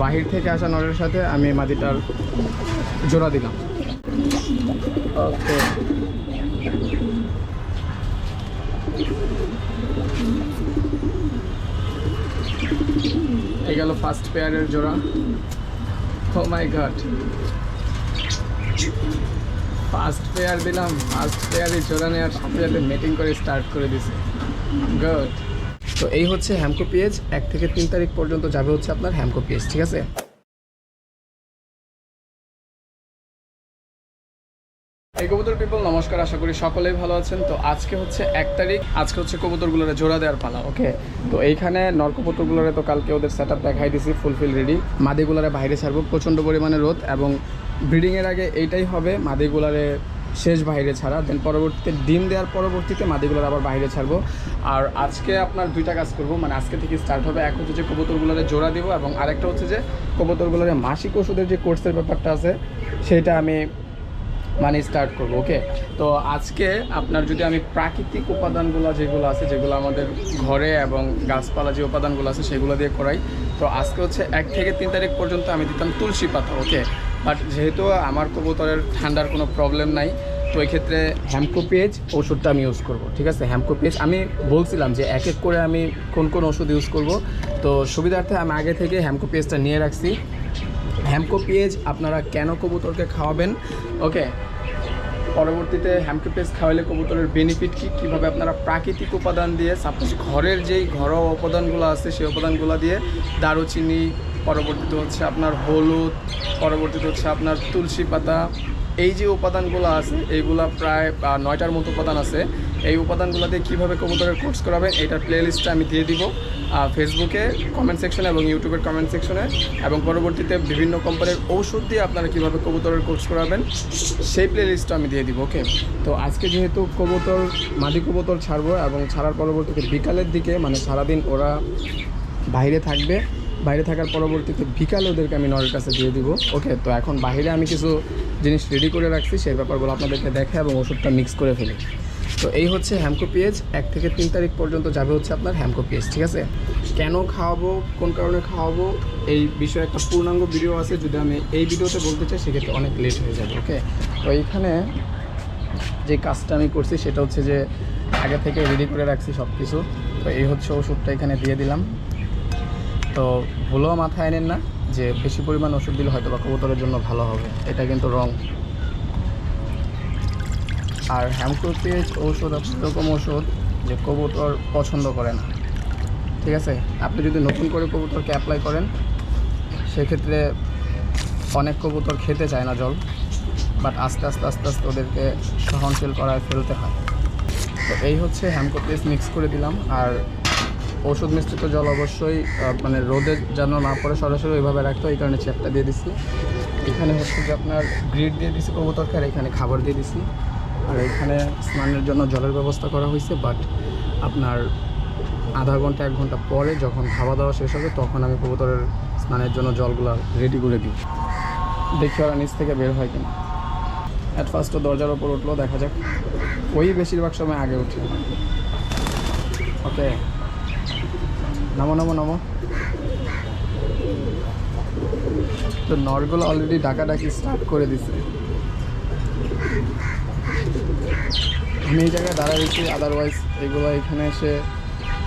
বাহির থেকে আসা নরের সাথে আমি মাদিটার জোড়া দিলাম। ওকে এই গেল ফার্স্ট পেয়ারের জোড়া। Oh my God first pair দিলাম ফার্স্ট পেয়ারে জোড়া নেওয়ার সাথে সাথে মিটিং করে স্টার্ট করে দিছে। গুড তো এই হচ্ছে হ্যামকো পেজ এক থেকে তিন তারিখ পর্যন্ত যাবে হচ্ছে আপনার হ্যামকো পেজ ঠিক আছে? এই কবুতর পিপল নমস্কার, আশা করি সকলেই ভালো আছেন। তো আজকে হচ্ছে এক তারিখ, আজকে হচ্ছে কবুতরগুলোরে জোড়া দেওয়ার পালা, ওকে? তো এইখানে নর কবুতরগুলোরে তো কালকে ওদের সেট আপ দেখাই দিছি ফুলফিল রেডি মাদিগুলারে বাইরে ছাড়বো প্রচণ্ড পরিমাণে রোদ এবং ব্রিডিংয়ের আগে এইটাই হবে, মাদিগুলারে শেষ বাইরে ছাড়া। দেন পরবর্তীতে ডিম দেওয়ার পরবর্তীতে মাদিগুলোর আবার বাইরে ছাড়বো। আর আজকে আপনার দুইটা কাজ করব। মানে আজকে থেকে স্টার্ট হবে। এক হচ্ছে যে কবুতরগুলোরে জোড়া দেবো এবং আরেকটা হচ্ছে যে কবুতরগুলোরে মাসিক ওষুধের যে কোর্সের ব্যাপারটা আছে, সেটা আমি মানে স্টার্ট করব ওকে তো আজকে আপনার যদি আমি প্রাকৃতিক উপাদানগুলো যেগুলো আছে, যেগুলো আমাদের ঘরে এবং গাছপালা যে উপাদানগুলো আছে, সেগুলো দিয়ে করাই। তো আজকে হচ্ছে এক থেকে তিন তারিখ পর্যন্ত আমি দিতাম তুলসী পাতা ওকে বাট যেহেতু আমার কবুতরের ঠান্ডার কোনো প্রবলেম নাই, তো এই ক্ষেত্রে হ্যামকো পেজ ওষুধটা আমি ইউজ করব, ঠিক আছে? হ্যামকো পেজ আমি বলছিলাম যে এক এক করে আমি কোন কোন ওষুধ ইউজ করব। তো সুবিধার্থে আমি আগে থেকে হ্যামকো পেজটা নিয়ে রাখছি। হ্যামকো পেজ আপনারা কেন কবুতরকে খাওয়াবেন? ওকে পরবর্তীতে হ্যাম্পি পেস্ট খাওয়ালে কবুতরের বেনিফিট কী? কীভাবে আপনারা প্রাকৃতিক উপাদান দিয়ে সাপোজ ঘরের যেই ঘরোয়া উপাদানগুলো আছে, সেই উপাদানগুলো দিয়ে দারুচিনি, পরবর্তীতে হচ্ছে আপনার হলুদ, পরবর্তীতে হচ্ছে আপনার তুলসী পাতা, এই যে উপাদানগুলো আছে এইগুলা প্রায় নয়টার মতো উপাদান আছে। এই উপাদানগুলো দিয়ে কীভাবে কবুতরের কোর্স করাবেন এইটার প্লে লিস্টটা আমি দিয়ে দিব ফেসবুকে কমেন্ট সেকশনে এবং ইউটিউবের কমেন্ট সেকশনে এবং পরবর্তীতে বিভিন্ন কোম্পানির ঔষধ দিয়ে আপনারা কীভাবে কবুতরের কোর্স করাবেন, সেই প্লে লিস্টটা আমি দিয়ে দিব ওকে তো আজকে যেহেতু কবুতর, মাদি কবুতর ছাড়বো এবং ছাড়ার পরবর্তীতে বিকালের দিকে মানে সারাদিন ওরা বাইরে থাকবে, বাইরে থাকার পরবর্তীতে বিকালে ওদেরকে আমি নরের কাছে দিয়ে দিব ওকে তো এখন বাইরে আমি কিছু জিনিস রেডি করে রাখছি, সেই ব্যাপারগুলো আপনাদেরকে দেখে এবং ওষুধটা মিক্স করে ফেলি। তো এই হচ্ছে হ্যামকো পেজ এক থেকে তিন তারিখ পর্যন্ত যাবে হচ্ছে আপনার হ্যামকো পেজ ঠিক আছে? কেন খাওয়াবো, কোন কারণে খাওয়াবো, এই বিষয়ে একটা পূর্ণাঙ্গ ভিডিও আছে। যদি আমি এই ভিডিওতে বলতে চাই, সেক্ষেত্রে অনেক লেট হয়ে যাবে, ওকে? তো এইখানে যে কাজটা আমি করছি, সেটা হচ্ছে যে আগে থেকে রেডি করে রাখছি সব কিছু তো এই হচ্ছে ওষুধটা এখানে দিয়ে দিলাম। তো ভুলেও মাথায় এনেন না যে বেশি পরিমাণ ওষুধ দিলে হয়তো বা কবুতরের জন্য ভালো হবে। এটা কিন্তু রং আর হ্যামকোপেজ ঔষধ আছে এরকম ওষুধ যে কবুতর পছন্দ করে না। ঠিক আছে? আপনি যদি নতুন করে কবুতরকে অ্যাপ্লাই করেন সেক্ষেত্রে অনেক কবুতর খেতে চায় না জল বাট আস্তে আস্তে আস্তে আস্তে ওদেরকে সহনশীল করায় ফেলতে হয়। তো এই হচ্ছে হ্যামকো পেস্ট মিক্স করে দিলাম। আর ওষুধ মিশ্রিত জল অবশ্যই মানে রোদে যেন না পড়ে সরাসরি ওইভাবে রাখতে হয়, এই কারণে চ্যাপটা দিয়ে দিছি। এখানে হচ্ছে যে আপনার গ্রিড দিয়ে দিছি কবুতরকে আর এখানে খাবার দিয়ে দিছি। আর এখানে স্নানের জন্য জলের ব্যবস্থা করা হয়েছে বাট আপনার আধা ঘণ্টা, এক ঘণ্টা পরে যখন খাওয়া দাওয়া শেষ হবে, তখন আমি কবুতরের স্নানের জন্য জলগুলো রেডি করে দিই দেখি ওরা নিচ থেকে বের হয় কিনা। অ্যাট ফার্স্ট দরজার ওপর উঠল, দেখা যাক। ওই বেশিরভাগ সময় আগে উঠে। ওকে নামো নামো নামো। তো নরগুলো অলরেডি ডাকাডাকি স্টার্ট করে দিছে। আমি এই জায়গায় দাঁড়া রয়েছি আদারওয়াইজ এগুলো এখানে এসে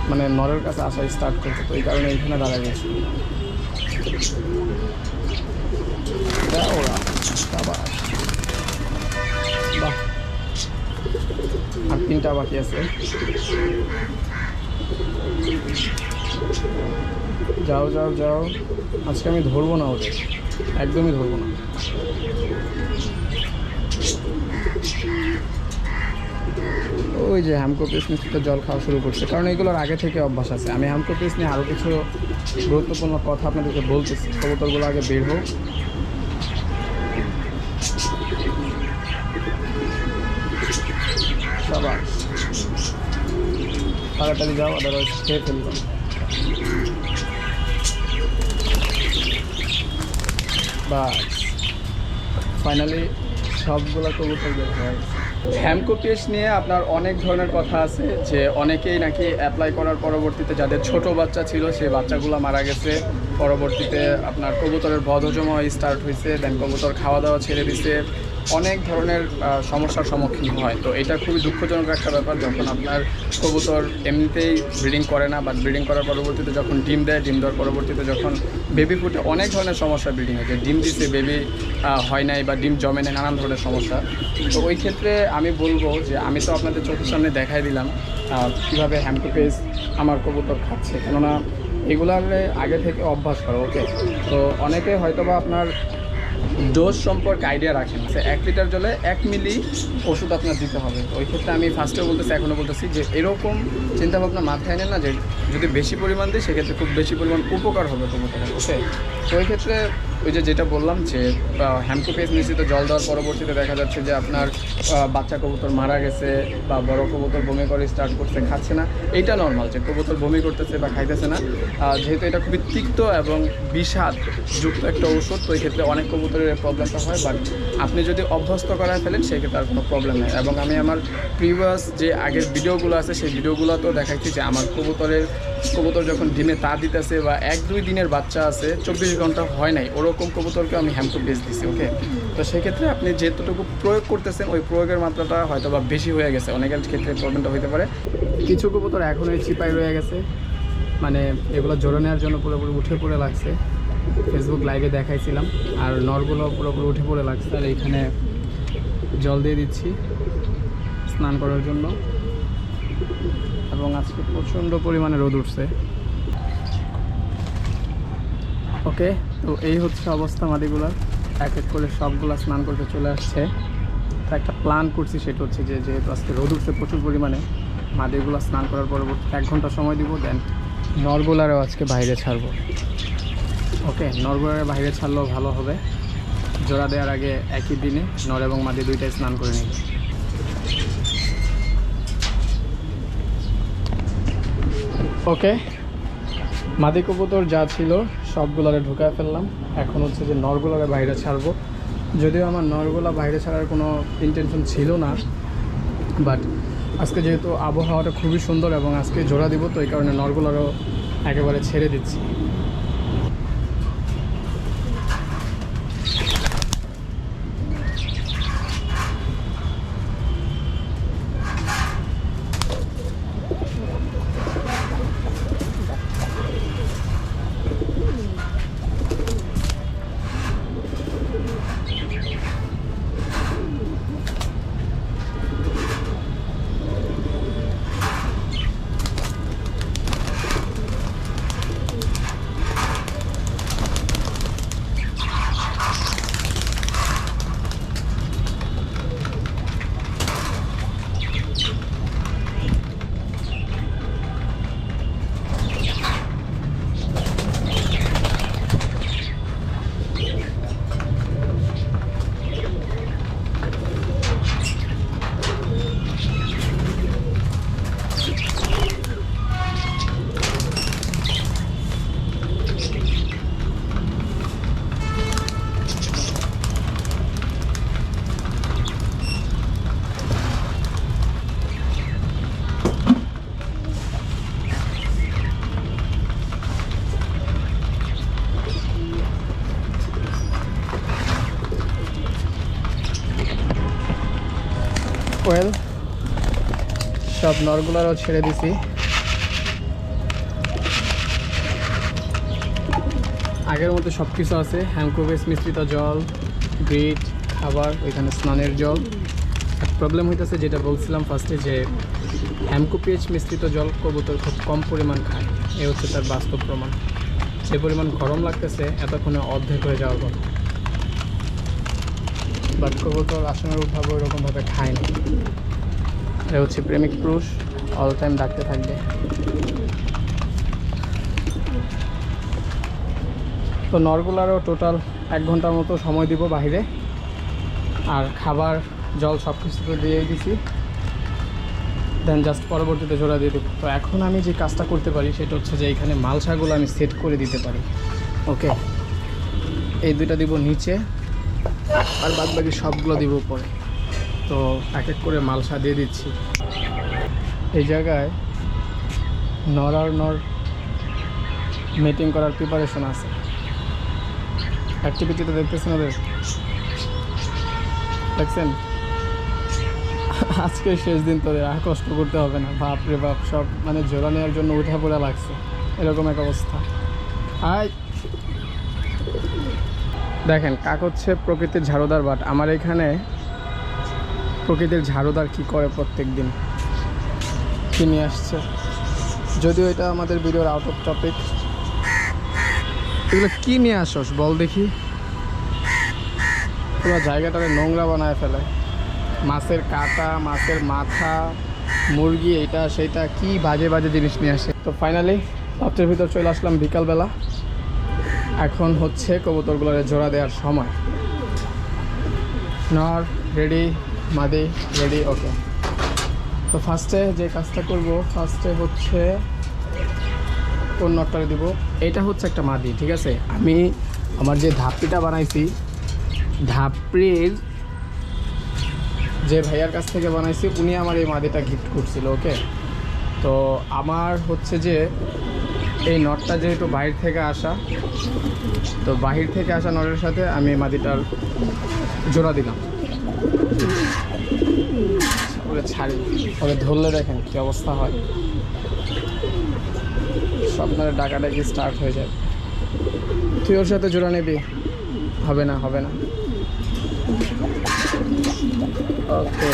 মানে নরের কাছে আসা স্টার্ট করছে, তো এই কারণে এখানে দাঁড়ায় গেছি। ওরা বাহ। আর তিনটা বাকি আছে। যাও যাও যাও। আজকে আমি ধরবো না ওদের, একদমই ধরবো না। ওই যে হ্যামকো পিস মিষ্টিতে জল খাওয়া শুরু করছে। কারণ এগুলোর আগে থেকে অভ্যাস আছে। আমি হ্যামকো পিস নিয়ে আরও কিছু গুরুত্বপূর্ণ কথা আপনাদেরকে বলতেছি। কবুতরগুলো আগে বের হোক। তাড়াতাড়ি যাও আদারওয়াইজ খেয়ে ফেলব। বাস। ফাইনালি সবগুলো কবুতর বের হয়ে হ্যামকো কেস নিয়ে আপনার অনেক ধরনের কথা আছে যে অনেকেই নাকি অ্যাপ্লাই করার পরবর্তীতে যাদের ছোট বাচ্চা ছিল, সেই বাচ্চাগুলো মারা গেছে। পরবর্তীতে আপনার কবুতরের বধজমা স্টার্ট হয়েছে দেন কবুতর খাওয়া দাওয়া ছেড়ে দিছে। অনেক ধরনের সমস্যার সম্মুখীন হয়। তো এটা খুবই দুঃখজনক একটা ব্যাপার, যখন আপনার কবুতর এমনিতেই ব্রিডিং করে না বা ব্রিডিং করার পরবর্তীতে যখন ডিম দেয়, ডিম দেওয়ার পরবর্তীতে যখন বেবি ফুটে অনেক ধরনের সমস্যা ব্রিডিং হয়েছে ডিম দিতে বেবি হয় নাই বা ডিম জমে নেই, নানান ধরনের সমস্যা। তো ওই ক্ষেত্রে আমি বলব যে, আমি তো আপনাদের চোখের সামনে দেখাই দিলাম কীভাবে হ্যাম্পু পেজ আমার কবুতর খাচ্ছে। কেননা এগুলার আগে থেকে অভ্যাস করো ওকে তো অনেকে হয়তোবা আপনার ডোজ সম্পর্কে আইডিয়া রাখেন সে এক লিটার জলে এক মিলি ওষুধ আপনার দিতে হবে। ওই ক্ষেত্রে আমি ফার্স্টেও বলতেছি এখনও বলতেছি যে এরকম চিন্তাভাবনা মাথায় নেন না যে যদি বেশি পরিমাণ দিই সেক্ষেত্রে খুব বেশি পরিমাণ উপকার হবে কবুতরের ওকে তো ওই ক্ষেত্রে ওই যে যেটা বললাম যে হ্যাম্পু পেস মিশ্রিত জল দেওয়ার পরবর্তীতে দেখা যাচ্ছে যে আপনার বাচ্চা কবুতর মারা গেছে বা বড় কবুতর বমি করে স্টার্ট করছে খাচ্ছে না। এইটা নর্মাল যে কবুতর বমি করতেছে বা খাইতেছে না। যেহেতু এটা খুবই তিক্ত এবং বিষাদ যুক্ত একটা ওষুধ তো এই ক্ষেত্রে অনেক কবুতরের প্রবলেমটা হয় বাট আপনি যদি অভ্যস্ত করায় ফেলেন, সেক্ষেত্রে আর কোনো প্রবলেম নেই। এবং আমি আমার প্রিভিয়াস যে আগের ভিডিওগুলো আছে, সেই ভিডিওগুলোতেও দেখাচ্ছি যে আমার কবুতরের, কবুতর যখন ডিমে তা দিতেছে বা এক দুই দিনের বাচ্চা আছে, চব্বিশ ঘণ্টা হয় নাই, ওরকম কবুতরকে আমি হ্যাম্পু বেচ দিছি ওকে তো সেক্ষেত্রে আপনি যেতটুকু প্রয়োগ করতেছেন, ওই প্রয়োগের মাত্রাটা হয়তো বা বেশি হয়ে গেছে। অনেকের ক্ষেত্রে প্রবলেমটা হতে পারে। কিছু কবুতর এখনই চিপাই রয়ে গেছে মানে এগুলো জোরে নেওয়ার জন্য পুরোপুরি উঠে পড়ে লাগছে। ফেসবুক লাইভে দেখাইছিলাম। আর নরগুলো পুরোপুরি উঠে পড়ে লাগছে, আর এইখানে জল দিয়ে দিচ্ছি স্নান করার জন্য। এবং আজকে প্রচণ্ড পরিমাণে রোদ উঠছে। ওকে, তো এই হচ্ছে অবস্থা মাদিগুলার এক এক করে সবগুলা স্নান করতে চলে আসছে। তো একটা প্ল্যান করছি সেটা হচ্ছে যে, যেহেতু আজকে রোদ উঠছে প্রচুর পরিমাণে, মাদিগুলা স্নান করার পরবর্তী এক ঘণ্টা সময় দিব দেন নরগুলারও আজকে বাইরে ছাড়বো। ওকে নরগুলারের বাইরে ছাড়লেও ভালো হবে। জোড়া দেওয়ার আগে একই দিনে নর এবং মাদি দুইটাই স্নান করে নেবে। ওকে মাদি কবুতর যা ছিল সবগুলারে ঢুকায় ফেললাম। এখন হচ্ছে যে নরগুলারে বাইরে ছাড়বো। যদিও আমার নরগুলা বাইরে ছাড়ার কোনো ইন্টেনশন ছিল না বাট আজকে যেহেতু আবহাওয়াটা খুবই সুন্দর এবং আজকে জোড়া দিব, তো এই কারণে নরগুলারও একেবারে ছেড়ে দিচ্ছি। নরগুলারও ছেড়ে দিছি। আগের মতো সব কিছু আছে হ্যামকোবেস মিশ্রিত জল, গ্রিট, খাবার, ওইখানে স্নানের জল। প্রবলেম হইতেছে যেটা বলছিলাম ফার্স্টে যে হ্যামকোপিএইচ মিশ্রিত জল কবুতর খুব কম পরিমাণ খায়। এ হচ্ছে তার বাস্তব প্রমাণ। যে পরিমাণ গরম লাগতেছে, এতক্ষণে অর্ধেক হয়ে যাওয়ার কথা। বাট কবুতর আশানুরূপভাবে ওইরকমভাবে খায় না। এটা হচ্ছে প্রেমিক পুরুষ অল টাইম ডাকতে থাকবে। তো নরগুলারও টোটাল এক ঘণ্টার মতো সময় দিব বাইরে আর খাবার, জল সব কিছু তো দিয়েই দিছি। দেন জাস্ট পরবর্তীতে জোড়া দিয়ে দেবো। তো এখন আমি যে কাজটা করতে পারি, সেটা হচ্ছে যে এখানে মালসাগুলো আমি সেট করে দিতে পারি। ওকে এই দুইটা দিব নিচে, আর বাদ বাকি সবগুলো দিব উপরে। তো এক এক করে মালসা দিয়ে দিচ্ছি। এই জায়গায় নর আর নর মিটিং করার প্রিপারেশন আছে। অ্যাক্টিভিটিতে দেখতেছেন ওদের? দেখছেন? আজকে শেষ দিন তোদের আর কষ্ট করতে হবে না। বাপ রে বাপ, সব মানে জোড়া নেওয়ার জন্য উঠা পড়া লাগছে। এরকম এক অবস্থা। আয়! দেখেন, কাক হচ্ছে প্রকৃতির ঝাড়ুদার বাট। আমার এখানে প্রকৃতির ঝাড়ুদার কি করে প্রত্যেক দিন কি নিয়ে আসছে? যদিও এটা আমাদের ভিডিওর আউট অফ টপিক এগুলো কী নিয়ে আসস বল দেখি। পুরো জায়গাটারে নোংরা বানায় ফেলে। মাছের কাটা, মাছের মাথা, মুরগি, এইটা, সেইটা, কি বাজে বাজে জিনিস নিয়ে আসে। তো ফাইনালি পাত্রের ভিতর চলে আসলাম বিকালবেলা। এখন হচ্ছে কবুতরগুলোর জোড়া দেওয়ার সময়। নর, রেডি। মাদি রেডি ওকে তো ফার্স্টে যে কাজটা করব ফার্স্টে হচ্ছে কোন নটটা দিব। এটা হচ্ছে একটা মাদি, ঠিক আছে? আমি আমার যে ধাপড়িটা বানাইছি ধাপড়ির যে ভাইয়ার কাছ থেকে বানাইছি, উনি আমার এই মাদিটা গিফট করছিল ওকে তো আমার হচ্ছে যে এই নটটা যেহেতু বাইরে থেকে আসা, তো বাহির থেকে আসা নটের সাথে আমি মাদিটার জোড়া দিলাম। ওরে ছাড়ি। ওকে ধরলে দেখেন কি অবস্থা হয়। স্বপ্নের ডাকাডাকি স্টার্ট হয়ে যায়। তুই ওর সাথে জোড়া নিবি? হবে না হবে না। ওকে।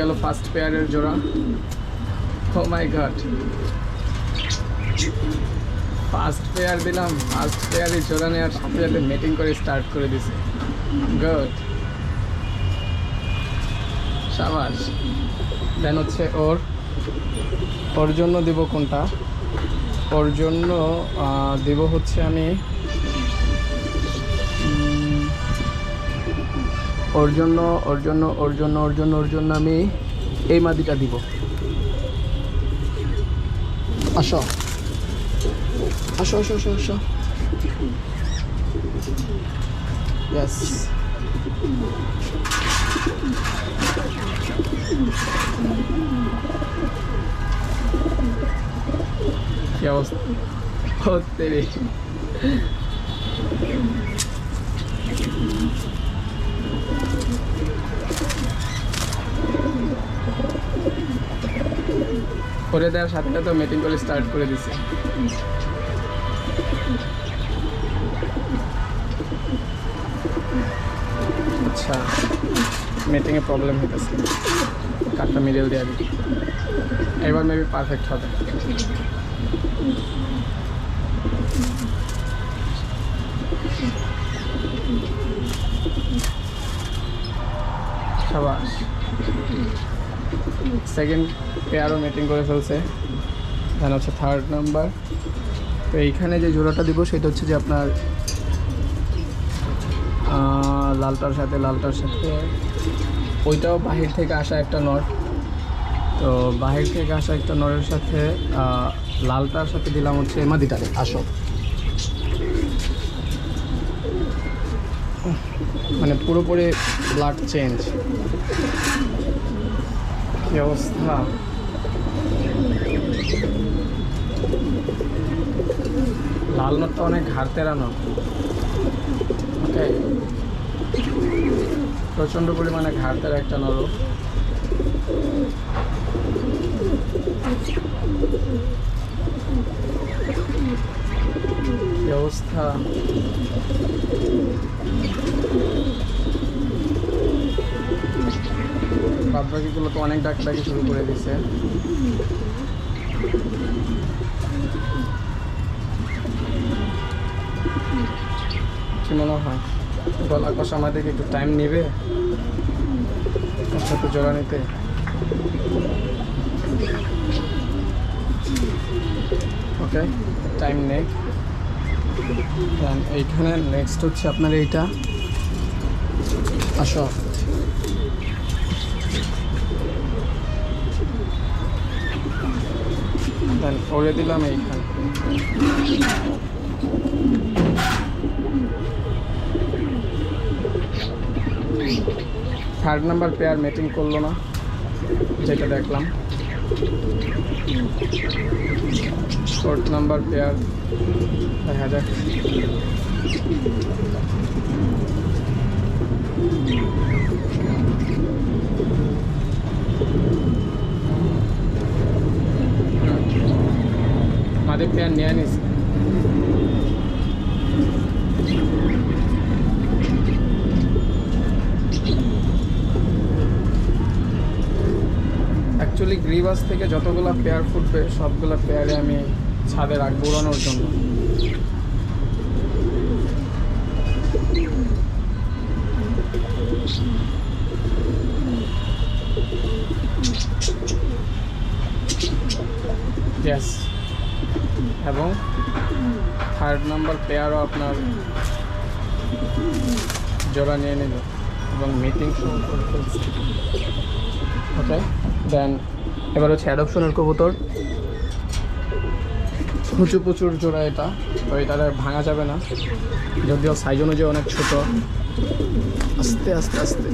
গেল ফার্স্ট পেয়ারের জোড়া। Oh my God first pair দিলাম, ফার্স্ট পেয়ারে জোড়া নেওয়ার সাথে সাথে মিটিং করে স্টার্ট করে দিছে। গুড সাবাস দেন হচ্ছে ওর ওর জন্য দিব কোনটা? ওর জন্য দিব হচ্ছে আমি ওর জন্য ওর জন্য ওর জন্য ওর জন্য ওর জন্য আমি এই মাদিটা দিব। আসো। আসো আসো আসো আসো কি অবস্থা রে করে দেওয়ার সাথে সাথে মিটিং করে স্টার্ট করে দিছে। আচ্ছা মিটিংয়ে প্রবলেম হইতেছে। কাঠটা মিডল দিয়ে দিই। এবার মেবি পারফেক্ট হবে। সাবাস। সেকেন্ড পেয়ারও মিটিং করে ফেলছে। দেন হচ্ছে থার্ড নাম্বার তো এইখানে যে জোড়াটা দিব সেটা হচ্ছে যে আপনার লালটার সাথে লালটার সাথে। ওইটাও বাহির থেকে আসা একটা নট তো বাহির থেকে আসা একটা নরের সাথে লালটার সাথে দিলাম হচ্ছে মাদিটারে আসো। মানে পুরোপুরি ব্লাড চেঞ্জ কি অবস্থা? লাল নটটা অনেক ঘাড় তেরানো ওকে প্রচণ্ড পরিমাণে ঘাড় তেরা একটা কি অবস্থা? বাদ বাকিগুলো তো অনেক ডাক্তারি শুরু করে দিছে। কি মনে হয়? গলা কষা আমাদেরকে একটু টাইম নেবে? জোড়া নিতে। ওকে টাইম নেই। এইখানে নেক্সট হচ্ছে আপনার এইটা। আসো। দেন ওরে দিলাম এইখানে। থার্ড নাম্বার পেয়ার মেটিং করল না, যেটা দেখলাম। ফোর্থ নাম্বার পেয়ার দেখা যাক আমাদের পেয়ার নিয়ে নিস অ্যাকচুয়ালি গ্রিবাস থেকে যতগুলো পেয়ার ফুটবে, সবগুলো পেয়ারে আমি ছাদে রাখব উড়ানোর জন্য। ইয়েস এবং থার্ড নাম্বার পেয়ারও আপনার জোড়া নিয়ে নিল এবং মিটিং শুরু করে ফেলছে। ওকে দেন এবার হচ্ছে অ্যাডপশনের কবুতর। প্রচুর প্রচুর জোড়া এটা, তো এটা ভাঙা যাবে না। যদিও সাইজ অনুযায়ী অনেক ছোট। আস্তে আস্তে আস্তে।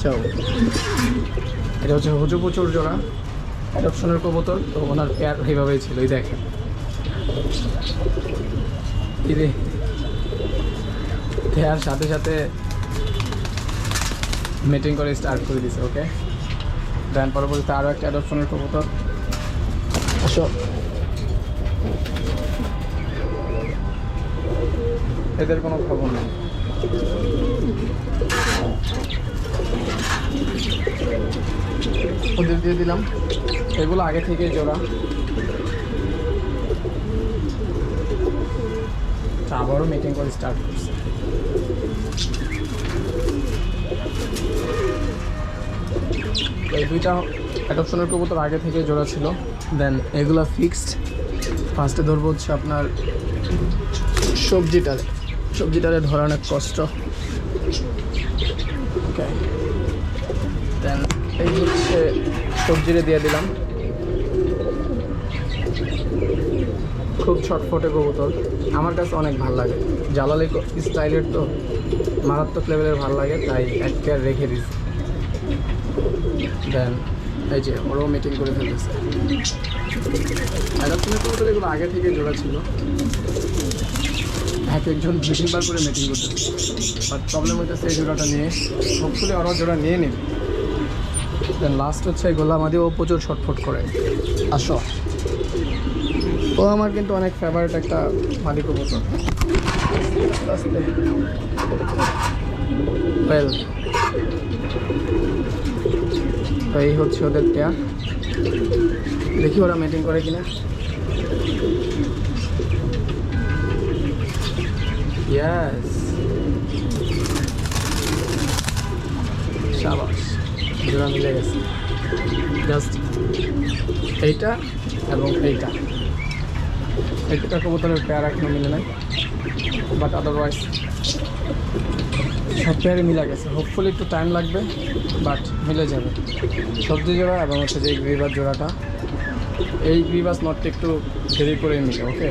যাও। এটা হচ্ছে হুচু প্রচুর জোড়া। অ্যাডপশনের কবুতর, তো ওনার পেয়ার এইভাবেই ছিল, এই দেখেন। কি রে পেয়ার সাথে সাথে মিটিং করে স্টার্ট করে দিছে ওকে দেন পরবর্তীতে আরও একটা অ্যাডপশনের কবুতর। আসো। এদের কোনো খবর নেই। ওদের দিয়ে দিলাম। এগুলো আগে থেকেই জোড়া। আবারও মিটিং করে স্টার্ট করছে। এই দুইটা অ্যাডপশনের কবুতর আগে থেকে জোড়া ছিল। দেন এগুলো ফিক্সড ফার্স্টে ধরবো হচ্ছে আপনার সবজিটারে। সবজিটারে ধরা অনেক কষ্ট। দেন এই হচ্ছে সবজিরে দিয়ে দিলাম। খুব ছটফটে কবুতর। আমার কাছে অনেক ভালো লাগে। জালালি স্টাইলের তো মারাত্মক লেভেলের ভালো লাগে, তাই এক রেখে দিচ্ছি দেন। এই যে, ওরাও মিটিং করে ফেলতেছে। অ্যাডাপশনের কবুতর এগুলো আগে থেকে জোড়া ছিল। এক একজন দু তিনবার করে মিটিং করতেছে বাট প্রবলেম হইতেছে এই জোড়াটা নিয়ে। হোপফুলি ওরাও জোড়া নিয়ে নিবে। দেন লাস্ট হচ্ছে গোলামাদি ও প্রচুর ছটফট করে। আসো। ও আমার কিন্তু অনেক ফেভারিট একটা মাদি কবুতর। তো এই হচ্ছে ওদের পেয়ার দেখি ওরা মিটিং করে কিনা। মিলে গেছে। জাস্ট এইটা এবং এইটা। এই দুটা কবুতরের পেয়ার এখনও মিলে নাই। বাট আদারওয়াইজ সব পেয়ারই মিলে গেছে। হোপফুলি একটু টাইম লাগবে বাট মিলে যাবে। সবজি জোড়া এবং হচ্ছে যে গ্রিবাস জোড়াটা, এই গ্রিবাস নটটা একটু দেরি করে মিলে ওকে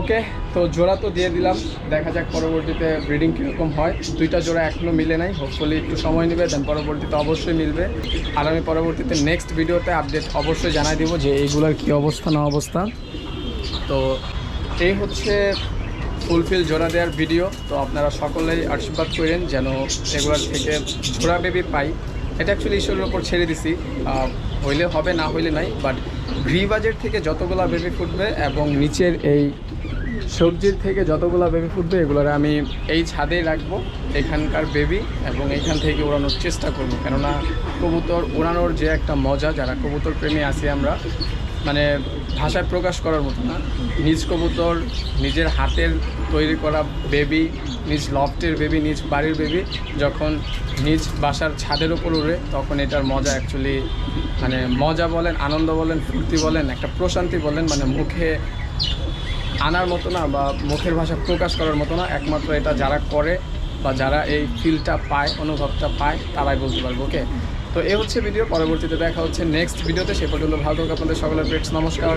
ওকে তো জোড়া তো দিয়ে দিলাম, দেখা যাক পরবর্তীতে ব্রিডিং কীরকম হয়। দুইটা জোড়া এখনও মিলে নাই হোপফুলি একটু সময় নেবে দেন পরবর্তীতে অবশ্যই মিলবে। আর আমি পরবর্তীতে নেক্সট ভিডিওতে আপডেট অবশ্যই জানাই দিব যে এইগুলোর কী অবস্থা, না অবস্থা। তো এই হচ্ছে ফুলফিল জোড়া দেওয়ার ভিডিও। তো আপনারা সকলেই আশীর্বাদ করেন যেন এগুলোর থেকে জোড়া বেবি পাই। এটা অ্যাকচুয়ালি ঈশ্বরের ওপর ছেড়ে দিছি। হইলে হবে, না হইলে নাই। বাট গ্রিবাজের থেকে যতগুলা বেবি ফুটবে এবং নিচের এই সবজির থেকে যতগুলা বেবি ফুটবে, এগুলোর আমি এই ছাদেই রাখব, এখানকার বেবি এবং এখান থেকে ওড়ানোর চেষ্টা করব। কেননা কবুতর ওড়ানোর যে একটা মজা, যারা কবুতর প্রেমী আছি আমরা মানে ভাষায় প্রকাশ করার মতো না। নিজ কবুতর, নিজের হাতের তৈরি করা বেবি নিজ লফটের বেবি নিজ বাড়ির বেবি যখন নিজ বাসার ছাদের ওপর উড়ে, তখন এটার মজা অ্যাকচুয়ালি মানে মজা বলেন, আনন্দ বলেন, ফুর্তি বলেন, একটা প্রশান্তি বলেন মানে মুখে আনার মতো না বা মুখের ভাষা প্রকাশ করার মতো না। একমাত্র এটা যারা করে বা যারা এই ফিলটা পায়, অনুভবটা পায়, তারাই বলতে পারব ওকে তো এই হচ্ছে ভিডিও পরবর্তীতে দেখা হচ্ছে নেক্সট ভিডিওতে সে পর্যন্ত ভালো থাকুক আপনাদের সকলের ফ্রেন্ডস নমস্কার।